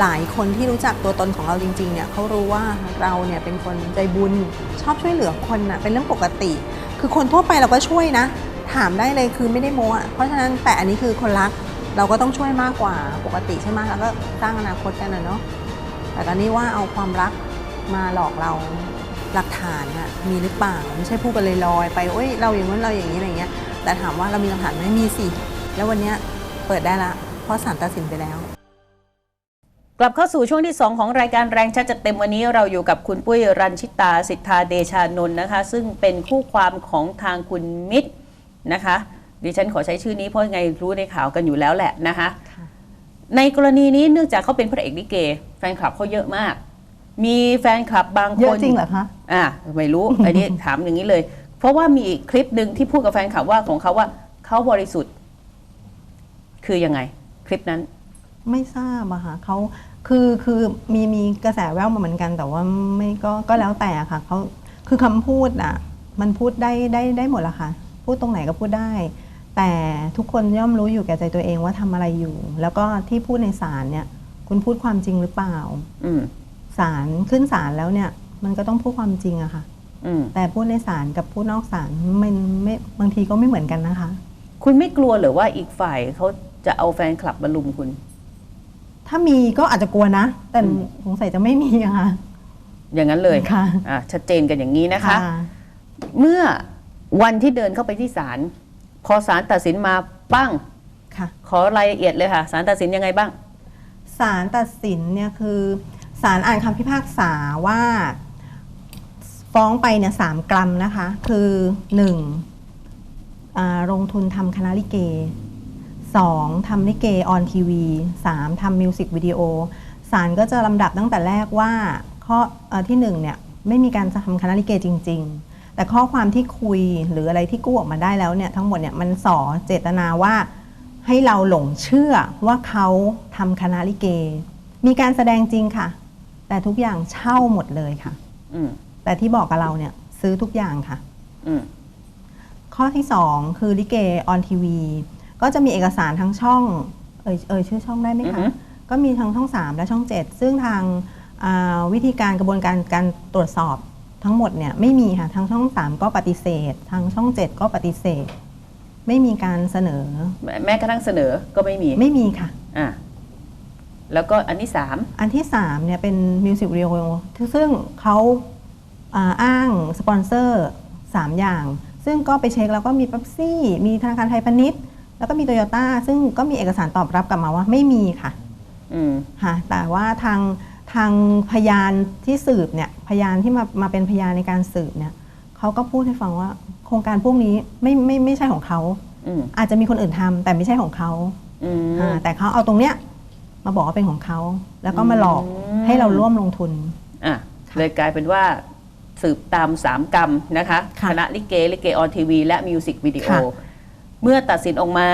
หลายคนที่รู้จักตัวตนของเราจริงๆเนี่ยเขารู้ว่าเราเนี่ยเป็นคนใจบุญชอบช่วยเหลือคนนะเป็นเรื่องปกติ คือคนทั่วไปเราก็ช่วยนะ ถามได้เลยคือไม่ได้โม้เพราะฉะนั้นแต่อันนี้คือคนรักเราก็ต้องช่วยมากกว่าปกติใช่ไหมแล้วก็สร้างอนาคตกันนะเนาะแต่ตอนนี้ว่าเอาความรักมาหลอกเราหลักฐานอะมีหรือเปล่าไม่ใช่พูดกันลอยๆไปโอ้ยเราอย่างนั้นเราอย่างนี้อะไรเงี้ยแต่ถามว่าเรามีหลักฐานไหมมีสิแล้ววันนี้เปิดได้ละเพราะศาลตัดสินไปแล้ว กลับเข้าสู่ช่วงที่ 2 ของรายการแรงชัดจัดเต็มวันนี้เราอยู่กับคุณปุ้ยรันชิตาสิทธาเดชานนท์นะคะ ซึ่งเป็นคู่ความของทางคุณมิตรนะคะดิฉันขอใช้ชื่อนี้เพราะยังไงรู้ในข่าวกันอยู่แล้วแหละนะคะค่ะในกรณีนี้เนื่องจากเขาเป็นพระเอกลิเก แฟนคลับเขาเยอะมาก มีแฟนคลับบางคนเยอะจริงเหรอคะอ่าไม่รู้อันนี้ถามอย่างนี้เลย เพราะว่ามีอีกคลิปหนึ่งที่พูดกับแฟนคลับว่าของเขาว่าเขาบริสุทธิ์ คือยังไง คลิปนั้นไม่ทราบอะค่ะเขา คือคือมีมีกระแสแววมาเหมือนกันแต่ว่าไม่ก็ก็แล้วแต่อะค่ะเขาคือคำพูดอะมันพูดได้ได้ได้หมดละค่ะ พูดตรงไหนก็พูดได้ แต่ทุกคนย่อมรู้อยู่แก่ใจตัวเองว่าทำอะไรอยู่ แล้วก็ที่พูดในศาลเนี่ย คุณพูดความจริงหรือเปล่าอืมศาลขึ้นศาลแล้วเนี่ย มันก็ต้องพูดความจริงอะค่ะ อืมแต่พูดในศาลกับพูดนอกศาลมันไม่บางทีก็ไม่เหมือนกันนะคะ คุณไม่กลัวเหรือว่าอีกฝ่ายเขาจะเอาแฟนคลับมาลุมคุณ ถ้ามีก็อาจจะกลัวนะ แต่อืมสงสัยจะไม่มีอะค่ะ อย่างนั้นเลยค่ะอะชัดเจนกันอย่างนี้นะคะ เมื่อวันที่เดินเข้าไปที่ศาลพอศาลตัดสินมาปั้งค่ะ ขอรายละเอียดเลยค่ะศาลตัดสินยังไงบ้างศาลตัดสินเนี่ยคือศาลอ่านคำพิพากษาว่า ฟ้องไปเนี่ยสามกรัมนะคะ คือหนึ่งอ่าลงทุนทำคณะลิเก สองทำลิเกออนทีวีสามทำมิวสิกวิดีโอศาลก็จะลำดับตั้งแต่แรกว่าข้อเออที่หนึ่งเนี่ยไม่มีการจะทำคณะลิเกจริง ๆ แต่ข้อความที่คุยหรืออะไรที่กู้ออกมาได้แล้วเนี่ยทั้งหมดเนี่ยมันส่อเจตนาว่าให้เราหลงเชื่อว่าเขาทำคณะลิเก มีการแสดงจริงค่ะ แต่ทุกอย่างเช่าหมดเลยค่ะอืมแต่ที่บอกกับเราเนี่ยซื้อทุกอย่างค่ะอืมข้อที่2คือลิเกออนทีวี ก็จะมีเอกสารทั้งช่อง เอ่ยเอ่ยชื่อช่องได้ไหมอือคะฮึก็มีทั้งช่อง 3 และช่อง 7 ซึ่งทางอ่าวิธีการกระบวนการการตรวจสอบทั้งหมดเนี่ยไม่มีค่ะทางช่อง 3 ก็ปฏิเสธ ทางช่อง 7 ก็ปฏิเสธ ไม่มีการเสนอ แม้แม้กระทั่งเสนอก็ไม่มีไม่มีค่ะ อะแล้วก็อันที่สามอันที่ 3 เนี่ยเป็นมิวสิกวิดีโอซึ่งเขาอ่าอ้างสปอนเซอร์ 3 อย่าง ซึ่งก็ไปเช็คแล้วก็มี p ๊ p ซี่ มีธนาคารไทยพาณิชย์ แล้วก็มีโตโยต้าซึ่งก็มีเอกสารตอบรับกลับมาว่าไม่มีค่ะอืมค่ะ แต่ว่าทางทางพยานที่สืบเนี่ยพยานที่มามาเป็นพยานในการสืบเนี่ยเขาก็พูดให้ฟังว่า โครงการพวกนี้ไม่ไม่ไม่ใช่ของเขาอืมอาจจะมีคนอื่นทำแต่ไม่ใช่ของเขาอืมอ่าแต่เขาเอาตรงเนี้ยมาบอกว่าเป็นของเขาแล้วก็มาหลอกอืมให้เราร่วมลงทุนอะค่ะเลยกลายเป็นว่าสืบตามสามกรรมนะคะค่ะคณะลิเกลิเกออนทีวีและมิวสิกวิดีโอค่ะ เมื่อตัดสินออกมา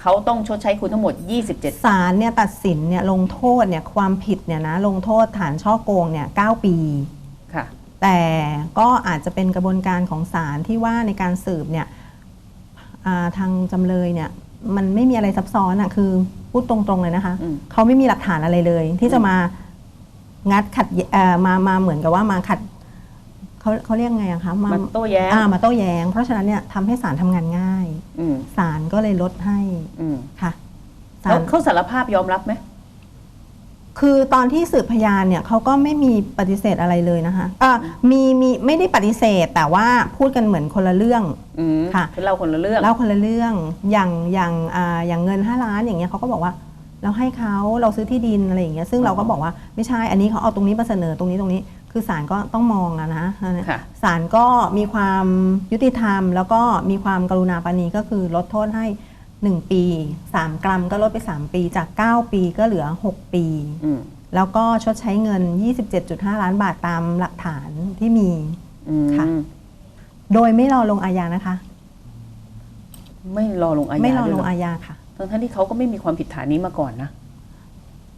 เขาต้องชดใช้คุณทั้งหมด 27 ศาลเนี่ยตัดสินเนี่ยลงโทษเนี่ยความผิดเนี่ยนะลงโทษฐานช่อโกงเนี่ยเปี ค่ะ แต่ก็อาจจะเป็นกระบวนการของศาลที่ว่าในการสืบเนี่ยอ่าทางจำเลยเนี่ยมันไม่มีอะไรซับซ้อนอะคือพูดตรงๆเลยนะคะอืม เขาไม่มีหลักฐานอะไรเลย ที่จะมางัดขัดแยเอ่อมามาเหมือนกับว่ามาขัด เขาเขาเรียกไงอะคะมันโต้แย้งอ่ามาโต้แย้ง เพราะฉะนั้นเนี่ยทำให้ศาลทำงานง่ายอืมศาลก็เลยลดให้อืมค่ะศาแล้วลเขาสารภาพยอมรับไหมคือตอนที่สืบพยานเนี่ยเขาก็ไม่มีปฏิเสธอะไรเลยนะคะอ่ามีมีไม่ได้ปฏิเสธแต่ว่าพูดกันเหมือนคนละเรื่องอืมค่ะเป็นเราคนละเรื่องเล่าคนละเรื่องอย่างอย่างอ่าอย่างเงิน5ล้านอย่างเงี้ยเขาก็บอกว่า เราให้เขาเราซื้อที่ดินอะไรอย่างเงี้ยซึ่งเราก็บอกว่าไม่ใช่อันนี้เขาเอาตรงนี้มาเสนอตรงนี้ตรงนี้ คือศาลก็ต้องมองอะนะค่ะศาลก็มีความยุติธรรม แล้วก็มีความกรุณาปรานีก็คือลดโทษให้ 1 ปี 3 กรัมก็ลดไป 3 ปีจาก 9 ปีก็เหลือ 6 ปีอืมแล้วก็ชดใช้เงิน 27.5 ล้านบาทตามหลักฐานที่มีอืมค่ะโดยไม่รอลงอาญานะคะ ไม่รอลงอาญาไม่รอด้วยลเหงอาญาค่ะทั้งทั้งๆที่เขาก็ไม่มีความผิดฐานนี้มาก่อนนะ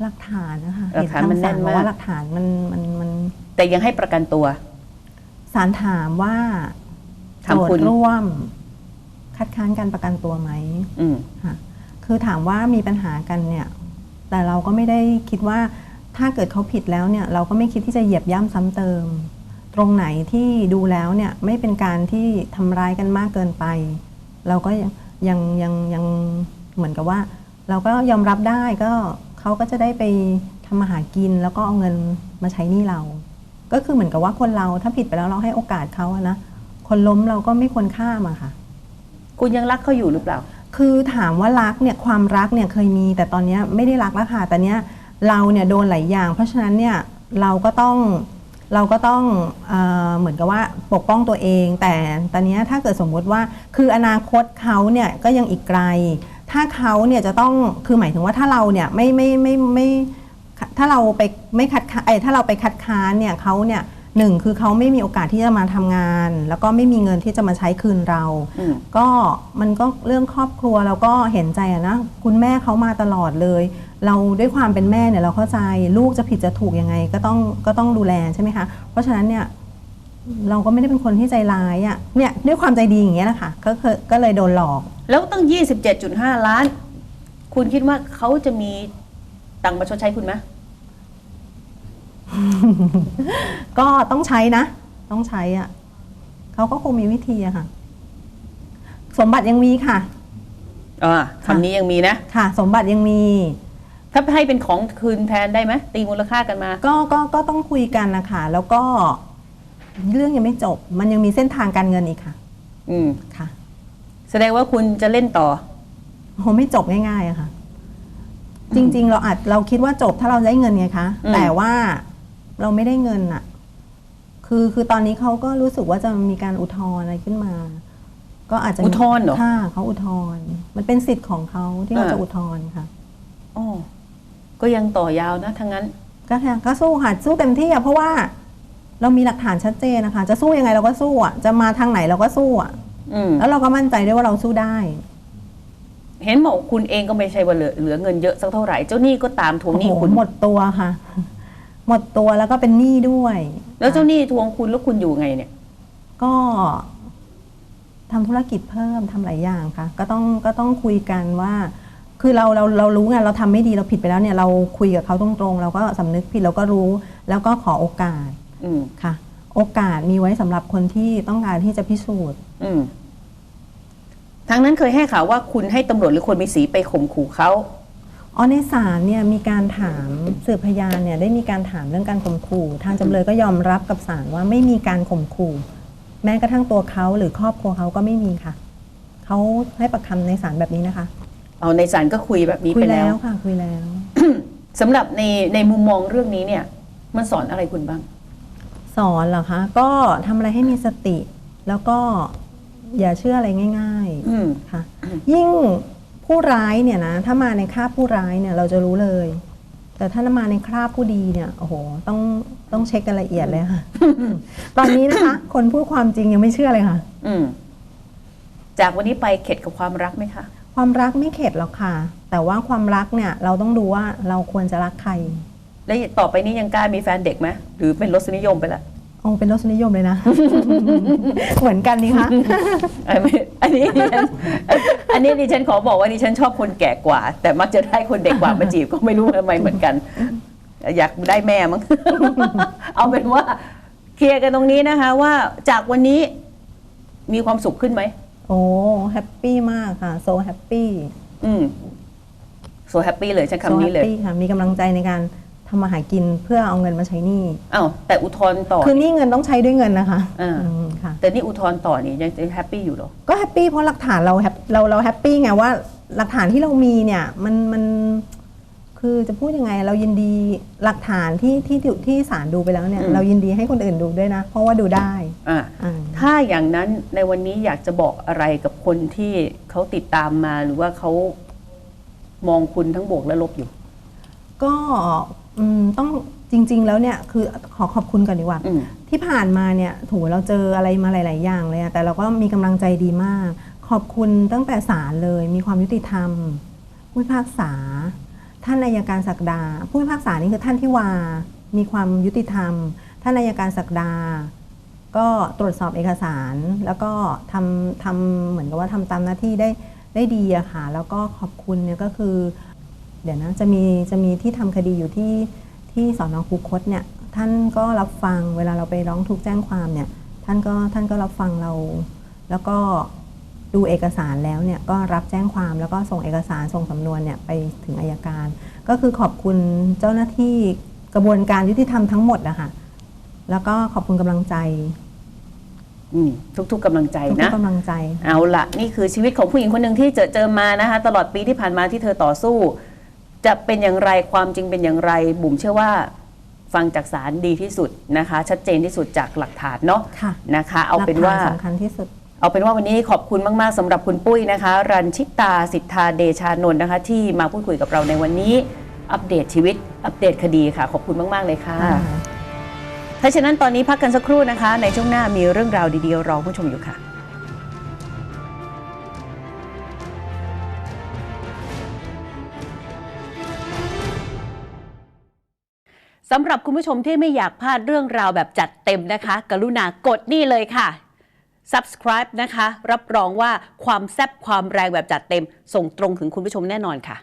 หลักฐานนะคะหลักฐานมันเห็แน่นคำสั่งมากว่าหลักฐานมันมันมันแต่ยังให้ประกันตัว ศาลถามว่าถามโจทคุณ ย์ร่วม คัดค้านการประกันตัวไหมอืม ค่ะคือถามว่ามีปัญหากันเนี่ย แต่เราก็ไม่ได้คิดว่าถ้าเกิดเขาผิดแล้วเนี่ย เราก็ไม่คิดที่จะเหยียบย่ำซ้ำเติม ตรงไหนที่ดูแล้วเนี่ยไม่เป็นการที่ทำร้ายกันมากเกินไป เราก็ยังยังยังยังเหมือนกับว่า เราก็ยอมรับได้ก็ เขาก็จะได้ไปทำมาหากินแล้วก็เอาเงินมาใช้หนี้เรา ก็คือเหมือนกับว่าคนเราถ้าผิดไปแล้วเราให้โอกาสเขาอะนะคนล้มเราก็ไม่ควรข้ามอะค่ะ คุณยังรักเขาอยู่หรือเปล่า คือถามว่ารักเนี่ยความรักเนี่ยเคยมี แต่ตอนเนี้ยไม่ได้รักแล้วค่ะแต่เนี้ยเราเนี่ยโดนหลายอย่าง เพราะฉะนั้นเนี่ยเราก็ต้องเราก็ต้องเออเหมือนกับว่าปกป้องตัวเอง แต่ตอนเนี้ยถ้าเกิดสมมุติว่าคืออนาคตเขาเนี่ยก็ยังอีกไกล ถ้าเขาเนี่ยจะต้องคือหมายถึงว่าถ้าเราเนี่ยไม่ไม่ไม่ไม่ถ้าเราไปไม่คัดค้านเอ้ยถ้าเราไปคัดค้านเนี่ยเขาเนี่ยหนึ่งคือเขาไม่มีโอกาสที่จะมาทำงาน แล้วก็ไม่มีเงินที่จะมาใช้คืนเราอืมก็มันก็เรื่องครอบครัวเราก็เห็นใจอะนะคุณแม่เขามาตลอดเลย เราด้วยความเป็นแม่เนี่ยเราเข้าใจลูกจะผิดจะถูกยังไงก็ต้องก็ต้องดูแลใช่ไหมคะเพราะฉะนั้นเนี่ย เราก็ไม่ได้เป็นคนที่ใจร้ายอะ่ะเนี่ยด้วยความใจดีอย่างเงี้ยนะคะก็เคยก็เลยโดนหลอก แล้วตั้ง 27.5 ล้าน คุณคิดว่าเขาจะมีตังค์มาชดใช้คุณไหมก็ต้องใช้นะ ต้องใช้อะ่ะเขาก็คงมีวิธีอะค่ะ สมบัติยังมีค่ะอ่าคำนี้ยังมีนะ ค่ะ สมบัติยังมี ถ้าให้เป็นของคืนแทนได้ไหมตีมูลค่ากันมา ก็ก็ก็ต้องคุยกันนะคะแล้วก็ เรื่องยังไม่จบ มันยังมีเส้นทางการเงินอีกค่ะ อืม ค่ะแสดงว่าคุณจะเล่นต่อ โหไม่จบง่ายๆอะค่ะ จริง ๆ เราอาจเราคิดว่าจบถ้าเราได้เงินไงคะอืม แต่ว่าเราไม่ได้เงินอะคือคือตอนนี้เขาก็รู้สึกว่าจะมีการอุทธรณ์อะไรขึ้นมา ก็อาจจะอุทธรณ์เหรอ ค่ะเขาอุทธรณ์มันเป็นสิทธิ์ของเขาที่เขาอ่า จะอุทธรณ์ค่ะ อ๋อก็ยังต่อยาวนะทั้งนั้น ก็ค่ะก็สู้ค่ะสู้เต็มที่อะเพราะว่า เรามีหลักฐานชัดเจนนะคะ จะสู้ยังไงเราก็สู้อะจะมาทางไหนเราก็สู้อะอืมแล้วเราก็มั่นใจด้วยว่าเราสู้ได้ เห็นบอกคุณเองก็ไม่ใช่ว่าเหลือเหลือเงินเยอะสักเท่าไหร่เจ้าหนี้ก็ตามทวงหนี้โอ้โหคุณหมดตัวค่ะ หมดตัวแล้วก็เป็นหนี้ด้วยแล้วเจ้าหนี้ทวงคุณแล้วคุณอยู่ไงเนี่ย ก็ทำธุรกิจเพิ่มทำหลายอย่างค่ะ ก็ต้องก็ต้องคุยกันว่า คือเราเราเรารู้ไงเราทำไม่ดีเราผิดไปแล้วเนี่ย เราคุยกับเขาตรงๆ เราก็สำนึกผิดเราก็รู้ แล้วก็ขอโอกาสอืม ค่ะ โอกาสมีไว้สำหรับคนที่ต้องการที่จะพิสูจน์ อืมทางนั้นเคยให้ข่าวว่าคุณให้ตำรวจหรือคนมีสีไปข่มขู่เขา อ๋อในศาลเนี่ยมีการถามสืบพยานเนี่ยได้มีการถามเรื่องการข่มขู่ ทางจำเลยก็ยอมรับกับศาลว่าไม่มีการข่มขู่แม้กระทั่งตัวเขาหรือครอบครัวเขาก็ไม่มีค่ะ เขาให้ประคำในศาลแบบนี้นะคะ เอาในศาลก็คุยแบบนี้คุไปยแล้แล้วว ค่ะคุยแล้ว สำหรับในในมุมมองเรื่องนี้เนี่ย มันสอนอะไรคุณบ้าง สอนเหรอคะก็ทำอะไรให้มีสติ แล้วก็อย่าเชื่ออะไรง่ายอืม ๆค่ะ ยิ่งผู้ร้ายเนี่ยนะถ้ามาในคราบผู้ร้ายเนี่ยเราจะรู้เลย แต่ถ้ามาในคราบผู้ดีเนี่ยโอ้โหต้องต้องเช็คกันละเอียดเลยค่ะ ตอนนี้นะคะ คนพูดความจริงยังไม่เชื่อเลยค่ะ อืม จากวันนี้ไปเข็ดกับความรักไหมคะ ความรักไม่เข็ดหรอกค่ะ แต่ว่าความรักเนี่ยเราต้องดูว่าเราควรจะรักใคร แล้วต่อไปนี้ยังกล้ามีแฟนเด็กไหมหรือเป็นรสนิยมไปละโอ้เป็นรสนิยมเลยนะ เหมือนกันนี่คะเอ้ยไม่อันนี้ดิฉันอันนี้ดิฉันขอบอกว่าดิฉันชอบคนแก่กว่า แต่มักจะได้คนเด็กกว่ามาจีบก็ไม่รู้ทำไมเหมือนกัน อยากได้แม่มั้งเอาเป็นว่าเคลียร์กันตรงนี้นะคะ ว่าจากวันนี้มีความสุขขึ้นไหมโอ้แฮปปี้มากค่ะโซแฮปปี้อืมโซแฮปปี้เลยใช้คำนี้เลยค่ะมีกำลังใจในการ ทำมาหากินเพื่อเอาเงินมาใช้หนี้อ้าวแต่อุทธรณ์ต่อ คือหนี้เงินต้องใช้ด้วยเงินนะคะอ่าอืมค่ะ แต่นี่อุทธรณ์ต่อนี่ยังจะแฮปปี้อยู่เหรอ ก็แฮปปี้เพราะหลักฐานเราแฮปเราเราแฮปปี้ไงว่าหลักฐานที่เรามีเนี่ยมันมันคือจะพูดยังไงเรายินดีหลักฐานที่ที่ที่ที่ศาลดูไปแล้วเนี่ย อืม เรายินดีให้คนอื่นดูด้วยนะ เพราะว่าดูได้อ่า อ่า ถ้าอย่างนั้นในวันนี้อยากจะบอกอะไรกับคนที่เขาติดตามมาหรือว่าเขามองคุณทั้งบวกและลบอยู่ ก็ อืมต้องจริง ๆ แล้วเนี่ยคือขอขอบคุณก่อนดีกว่า อืม ที่ผ่านมาเนี่ยถูเราเจออะไรมาหลาย ๆ อย่างเลยอะแต่เราก็มีกำลังใจดีมาก ขอบคุณตั้งแต่ศาลเลย มีความยุติธรรมผู้พิพากษา ท่านนายการศักดา ผู้พิพากษานี่คือท่านที่วา มีความยุติธรรม ท่านนายการศักดา ก็ตรวจสอบเอกสาร แล้วก็ทำทำเหมือนกับว่าทำตามหน้าที่ได้ได้ดีอะค่ะ แล้วก็ขอบคุณเนี่ยก็คือ เดี๋ยวนะจะมีจะมีที่ทำคดีอยู่ที่ที่สอนอคูคตเนี่ยท่านก็รับฟังเวลาเราไปร้องทุกข์แจ้งความเนี่ยท่านก็ท่านก็รับฟังเรา แล้วก็ดูเอกสารแล้วเนี่ยก็รับแจ้งความแล้วก็ส่งเอกสารส่งสำนวนเนี่ยไปถึงอายการ ก็คือขอบคุณเจ้าหน้าที่กระบวนการยุติธรรมทั้งหมดนะคะแล้วก็ขอบคุณกำลังใจอืมทุกๆกำลังใจทุนะกๆกำลังใจ เอาละนี่คือชีวิตของผู้หญิงคนหนึ่งที่เจอเจอมานะคะ ตลอดปีที่ผ่านมาที่เธอต่อสู้ จะเป็นอย่างไรความจริงเป็นอย่างไร บุ๋มเชื่อว่าฟังจากสารดีที่สุดนะคะ ชัดเจนที่สุดจากหลักฐานเนาะค่ะนะคะ เอาเป็นว่าหลักฐสำคัญที่สุด เอาเป็นว่าวันนี้ขอบคุณมาก ๆสำหรับคุณปุ้ยนะคะ รันชิตาสิทธาเดชานนท์นะคะ ที่มาพูดคุยกับเราในวันนี้ อัปเดตชีวิต อัปเดตคดีค่ะ ขอบคุณมาก ๆ เลยค่ะ ถ้าฉะนั้นตอนนี้พักกันสักครู่นะคะ ในช่วงหน้ามีเรื่องราวดีๆรอผู้ชมอยู่ค่ะ สำหรับคุณผู้ชมที่ไม่อยากพลาดเรื่องราวแบบจัดเต็มนะคะ กรุณากดนี่เลยค่ะ subscribe นะคะ รับรองว่าความแซ่บความแรงแบบจัดเต็ม ส่งตรงถึงคุณผู้ชมแน่นอนค่ะ